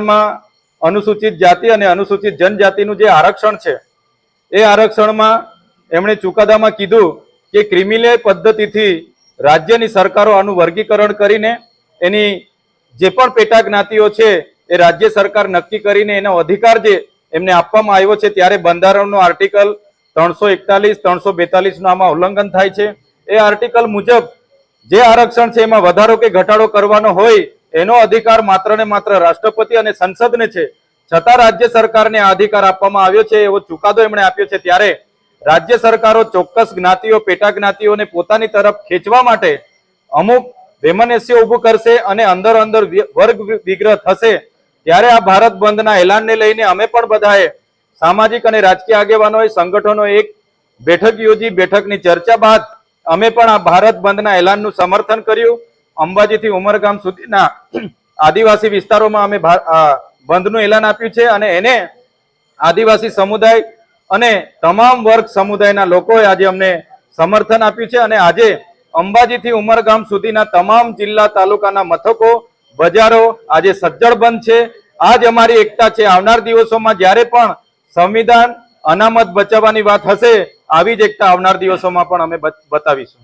માં અનુસૂચિત જાતિ અને અનુસૂચિત જનજાતિનું જે આરક્ષણ છે, એ આરક્ષણમાં એમણે ચુકાદામાં કીધું કે ક્રિમિનલ પદ્ધતિથી રાજ્યની સરકારો આનું વર્ગીકરણ કરીને એની જે પણ પેટા જ્ઞાતિઓ છે, એ રાજ્ય સરકાર નક્કી કરીને એનો અધિકાર જે એમને આપવામાં આવ્યો છે, ત્યારે બંધારણનો આર્ટિકલ ત્રણસો એકતાલીસ, ત્રણસો બેતાલીસનું આમાં ઉલ્લંઘન થાય છે. એ આર્ટિકલ મુજબ જે આરક્ષણ છે, એમાં વધારો કે ઘટાડો કરવાનો હોય એનો અધિકાર માત્ર ને માત્ર રાષ્ટ્રપતિ અને સંસદને છે. છતાં રાજ્ય સરકારને આ અધિકાર આપવામાં આવ્યો છે, એવો ચુકાદો એમણે આપ્યો છે. ત્યારે રાજ્ય સરકારો ચોક્કસ જ્ઞાતિઓ પેટા જ્ઞાતિઓને પોતાની તરફ ખેંચવા માટે અમુક વેમનસ્ય ઊભું કરશે અને અંદર અંદર વર્ગ વિગ્રહ થશે. ત્યારે આ ભારત બંધના એલાનને લઈને અમે પણ બધાએ સામાજિક અને રાજકીય આગેવાનોએ સંગઠનો એક બેઠક યોજી. બેઠકની ચર્ચા બાદ અમે પણ આ ભારત બંધના એલાનનું સમર્થન કર્યું. અંબાજીથી ઉમરગામ સુધીના આદિવાસી વિસ્તારોમાં અમે બંધનું એલાન આપ્યું છે અને એને આદિવાસી સમુદાય અને તમામ વર્ગ સમુદાયના લોકોએ આજે અમને સમર્થન આપ્યું છે અને આજે અંબાજીથી ઉમરગામ સુધીના તમામ જિલ્લા તાલુકાના મથકો, બજારો આજે સજ્જડ બંધ છે. આજ અમારી એકતા છે. આવનાર દિવસોમાં જ્યારે પણ સંવિધાન અનામત બચાવવાની વાત હશે, આવી જ એકતા આવનાર દિવસોમાં પણ અમે બત- બતાવીશું.